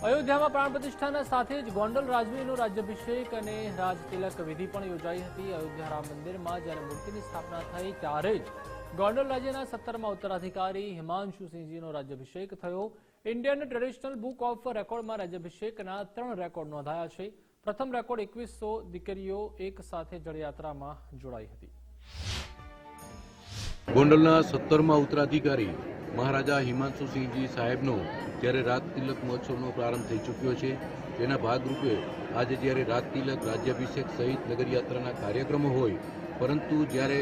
અયોધ્યામાં પ્રાણ પ્રતિષ્ઠાના સાથે જ ગોંડલ રાજવીનો રાજ્યાભિષેક અને રાજતિલક વિધિ પણ યોજાઈ હતી. અયોધ્યા રામ મંદિરમાં જ્યારે મૂર્તિની સ્થાપના થઈ ત્યારે જ ગોંડલ રાજ્યના સત્તરમાં ઉત્તરાધિકારી હિમાંશુ સિંહજીનો રાજ્યાભિષેક થયો. ઇન્ડિયન ટ્રેડિશનલ બુક ઓફ રેકોર્ડમાં રાજ્યાભિષેકના ત્રણ રેકોર્ડ નોંધાયા છે. પ્રથમ રેકોર્ડ એકવીસો દીકરીઓ એક સાથે જળયાત્રામાં જોડાઈ હતી. ગોંડલના સત્તરમાં ઉત્તરાધિકારી મહારાજા હિમાંશુસિંહજી સાહેબનો જ્યારે રાત તિલક મહોત્સવનો પ્રારંભ થઈ ચૂક્યો છે, તેના ભાગરૂપે આજે જ્યારે રાત તિલક રાજ્યાભિષેક સહિત નગરયાત્રાના કાર્યક્રમો હોય, પરંતુ જ્યારે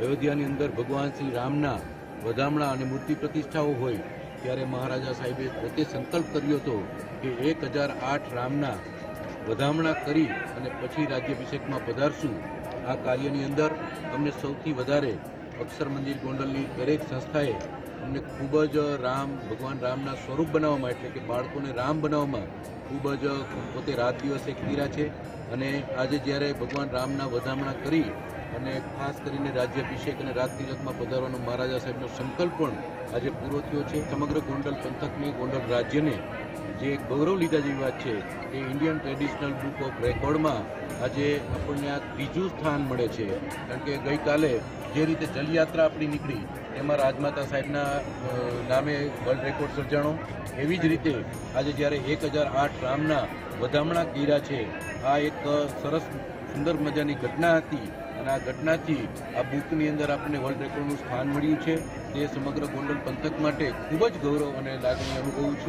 અયોધ્યાની અંદર ભગવાન શ્રી રામના વધામણા અને મૂર્તિ પ્રતિષ્ઠાઓ હોય, ત્યારે મહારાજા સાહેબે પોતે સંકલ્પ કર્યો હતો કે એક હજાર આઠ રામના વધામણા કરી અને પછી રાજ્યાભિષેકમાં પધારશું. આ કાર્યની અંદર અમને સૌથી વધારે અક્ષર મંદિર ગોંડલની દરેક સંસ્થાએ અમને ખૂબ જ રામ, ભગવાન રામના સ્વરૂપ બનાવવામાં એટલે કે બાળકોને રામ બનાવવામાં ખૂબ જ પોતે રાત દિવસ એક કર્યા છે. અને આજે જ્યારે ભગવાન રામના વધામણા કરી અને ખાસ કરીને રાજ્યાભિષેક અને રાજ તિલકમાં પધારવાનો મહારાજા સાહેબનો સંકલ્પ પણ આજે પૂરો થયો છે. સમગ્ર ગોંડલ પંથકને, ગોંડલ રાજ્યને જે ગૌરવ લીધા જેવી વાત છે એ ઇન્ડિયન ટ્રેડિશનલ બુક ઓફ રેકોર્ડમાં આજે આપણને આ ત્રીજું સ્થાન મળે છે. કારણ કે ગઈકાલે જે રીતે જલયાત્રા આપણી નીકળી એમાં રાજમાતા સાહેબના નામે વર્લ્ડ રેકોર્ડ સર્જાણો. એવી જ રીતે આજે જ્યારે એક હજાર આઠ રામના વધામણા કીરા છે, આ એક સરસ સુંદર મજાની ઘટના હતી અને આ ઘટનાથી આ બુકની અંદર આપણને વર્લ્ડ રેકોર્ડનું સ્થાન મળ્યું છે. તે સમગ્ર ગોંડલ પંથક માટે ખૂબ જ ગૌરવ અને લાગણી અનુભવું છું.